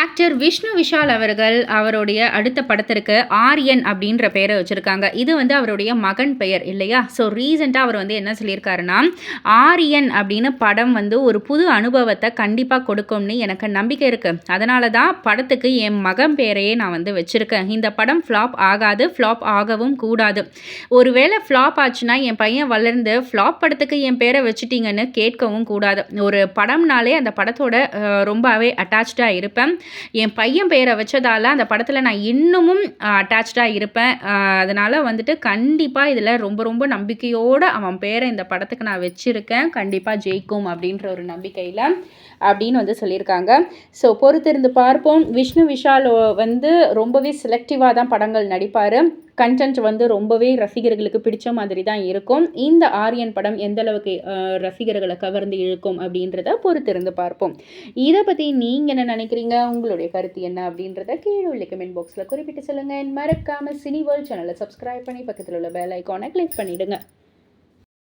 Actor Vishnu Vishal அவர்கள் அவருடைய அடுத்த படத்திற்கு ஆரியன் அப்படின்ற பெயரை வச்சுருக்காங்க. இது வந்து அவருடைய மகன் பெயர் இல்லையா? ஸோ ரீசெண்டாக அவர் வந்து என்ன சொல்லியிருக்காருன்னா ஆரியன் அப்படின்னு படம் வந்து ஒரு புது அனுபவத்தை கண்டிப்பாக கொடுக்கும்னு எனக்கு நம்பிக்கை இருக்குது அதனால தான் படத்துக்கு என் மகன் பெயரையே நான் வந்து வச்சுருக்கேன். இந்த படம் ஃப்ளாப் ஆகாது ஃப்ளாப் ஆகவும் கூடாது. ஒருவேளை ஃப்ளாப் ஆச்சுன்னா என் பையன் வளர்ந்து ஃப்ளாப் படத்துக்கு என் பேரை வச்சுட்டீங்கன்னு கேட்கவும் கூடாது. ஒரு படம்னாலே அந்த படத்தோட ரொம்பவே அட்டாச்சாக இருப்பேன். என் பையன் பெயரை வச்சதால் அந்த படத்தில் நான் இன்னமும் அட்டாச்சாக இருப்பேன். அதனால் வந்துட்டு கண்டிப்பாக இதில் ரொம்ப ரொம்ப நம்பிக்கையோடு அவன் பேரை இந்த படத்துக்கு நான் வச்சுருக்கேன். கண்டிப்பாக ஜெயிக்கும் அப்படின்ற ஒரு நம்பிக்கையில் அப்படின்னு வந்து சொல்லியிருக்காங்க. ஸோ பொறுத்திருந்து பார்ப்போம். விஷ்ணு விஷால் வந்து ரொம்பவே செலக்டிவாக தான் படங்கள் நடிப்பார். கண்டென்ட் வந்து ரொம்பவே ரசிகர்களுக்கு பிடிச்ச மாதிரி தான் இருக்கும். இந்த ஆரியன் படம் எந்த அளவுக்கு ரசிகர்களை கவர்ந்து இழுக்கும் அப்படின்றத பொறுத்திருந்து பார்ப்போம். இதை பற்றி நீங்கள் என்ன நினைக்கிறீங்க? உங்களுடைய கருத்து என்ன அப்படின்றத கீழே உள்ள கமெண்ட் பாக்ஸில் குறிப்பிட்டு சொல்லுங்கள் மறக்காமல் சினி வேர்ல்ட் சேனலை சப்ஸ்கிரைப் பண்ணி பக்கத்தில் உள்ள பெல் ஐக்கானை கிளிக் பண்ணிவிடுங்க